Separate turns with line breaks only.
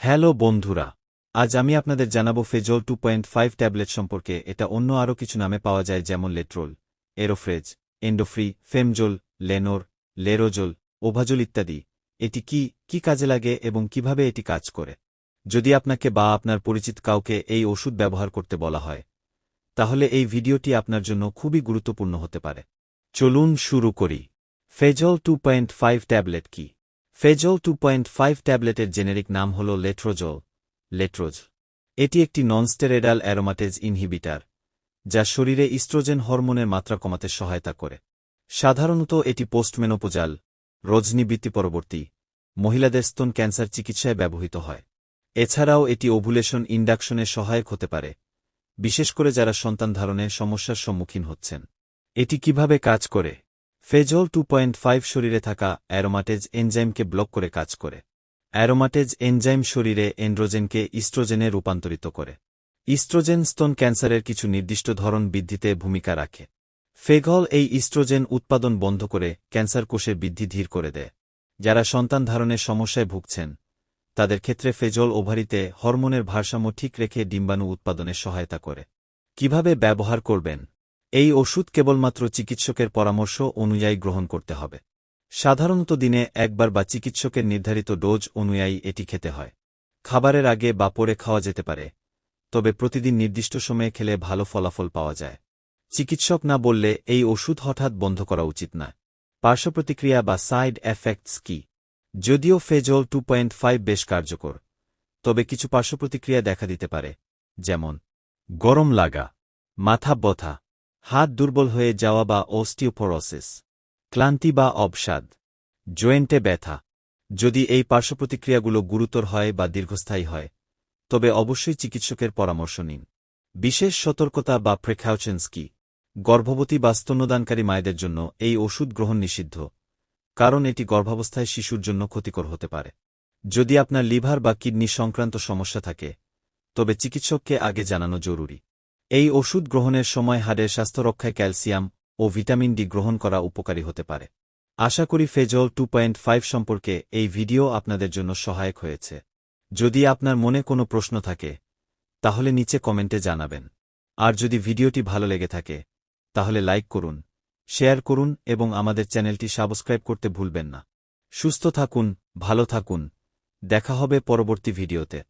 Hello বন্ধুরা, আজ আমি আপনাদের জানাব Fezal two point five tablet সম্পর্কে। এটা অন্য আরও কিছু নামে পাওয়া যায় যেমন লেট্রোল, এরোফ্রেজ, এন্ডোফ্রি, ফেমজোল, লেনোর, লেরোজোল, ওভাজোল ইত্যাদি। এটি কি কি কাজে লাগে এবং কীভাবে এটি কাজ করে? যদি আপনাকে বা আপনার পরিচিত কাউকে এই ওষুধ ব্যবহার করতে বলা হয়, তাহলে এই ভিডিওটি আপনার জন্য খুবই গুরুত্বপূর্ণ হতে পারে। চলুন শুরু করি। Fezal two point five tablet কি? ফেজল টু পয়েন্ট ফাইভ ট্যাবলেটের জেনেরিক নাম হল লেট্রোজল, লেট্রোজ। এটি একটি ননস্টেরেডাল অ্যারোমাটেজ ইনহিবিটার, যা শরীরে ইস্ট্রোজেন হরমোনের মাত্রা কমাতে সহায়তা করে। সাধারণত এটি পোস্টমেনোপোজাল, রজনীবৃত্তি পরবর্তী, মহিলাদের স্তন ক্যান্সার চিকিৎসায় ব্যবহৃত হয়। এছাড়াও এটি ওভুলেশন ইন্ডাকশনে সহায়ক হতে পারে, বিশেষ করে যারা সন্তান ধারণে সমস্যার সম্মুখীন হচ্ছেন। এটি কীভাবে কাজ করে? ফেজল টু পয়েন্ট ফাইভ শরীরে থাকা অ্যারোমাটেজ এনজাইমকে ব্লক করে কাজ করে। অ্যারোমাটেজ এনজাইম শরীরে এন্ড্রোজেনকে ইস্ট্রোজেনে রূপান্তরিত করে। ইস্ট্রোজেন স্তন ক্যান্সারের কিছু নির্দিষ্ট ধরন বৃদ্ধিতে ভূমিকা রাখে। ফেগল এই ইস্ট্রোজেন উৎপাদন বন্ধ করে ক্যান্সার কোষের বৃদ্ধি ধীর করে দেয়। যারা সন্তান ধারণের সমস্যায় ভুগছেন, তাদের ক্ষেত্রে ফেজল ওভারিতে হরমোনের ভারসাম্য ঠিক রেখে ডিম্বাণু উৎপাদনে সহায়তা করে। কীভাবে ব্যবহার করবেন? এই ওষুধ কেবলমাত্র চিকিৎসকের পরামর্শ অনুযায়ী গ্রহণ করতে হবে। সাধারণত দিনে একবার বা চিকিৎসকের নির্ধারিত ডোজ অনুযায়ী এটি খেতে হয়। খাবারের আগে বা পরে খাওয়া যেতে পারে, তবে প্রতিদিন নির্দিষ্ট সময়ে খেলে ভালো ফলাফল পাওয়া যায়। চিকিৎসক না বললে এই ওষুধ হঠাৎ বন্ধ করা উচিত না পার্শ্বপ্রতিক্রিয়া বা সাইড এফেক্টস কি? যদিও ফেজল টু পয়েন্ট ফাইভ বেশ কার্যকর, তবে কিছু পার্শ্বপ্রতিক্রিয়া দেখা দিতে পারে, যেমন গরম লাগা, মাথা ব্যথা হাত দুর্বল হয়ে যাওয়া বা অস্টিওপোরোসিস, ক্লান্তি বা অবসাদ, জয়েন্টে ব্যথা, যদি এই পার্শ্বপ্রতিক্রিয়াগুলো গুরুতর হয় বা দীর্ঘস্থায়ী হয়, তবে অবশ্যই চিকিৎসকের পরামর্শ নিন। বিশেষ সতর্কতা বা প্রেখাউচেন্স কি? গর্ভবতী বা স্তন্যদানকারী মায়েদের জন্য এই ওষুধ গ্রহণ নিষিদ্ধ, কারণ এটি গর্ভাবস্থায় শিশুর জন্য ক্ষতিকর হতে পারে। যদি আপনার লিভার বা কিডনি সংক্রান্ত সমস্যা থাকে, তবে চিকিৎসককে আগে জানানো জরুরি। এই ওষুধ গ্রহণের সময় হাড়ের স্বাস্থ্য রক্ষায় ক্যালসিয়াম ও ভিটামিন ডি গ্রহণ করা উপকারী হতে পারে। আশা করি ফেজল টু সম্পর্কে এই ভিডিও আপনাদের জন্য সহায়ক হয়েছে। যদি আপনার মনে কোনো প্রশ্ন থাকে, তাহলে নিচে কমেন্টে জানাবেন। আর যদি ভিডিওটি ভালো লেগে থাকে, তাহলে লাইক করুন, শেয়ার করুন এবং আমাদের চ্যানেলটি সাবস্ক্রাইব করতে ভুলবেন না। সুস্থ থাকুন, ভালো থাকুন। দেখা হবে পরবর্তী ভিডিওতে।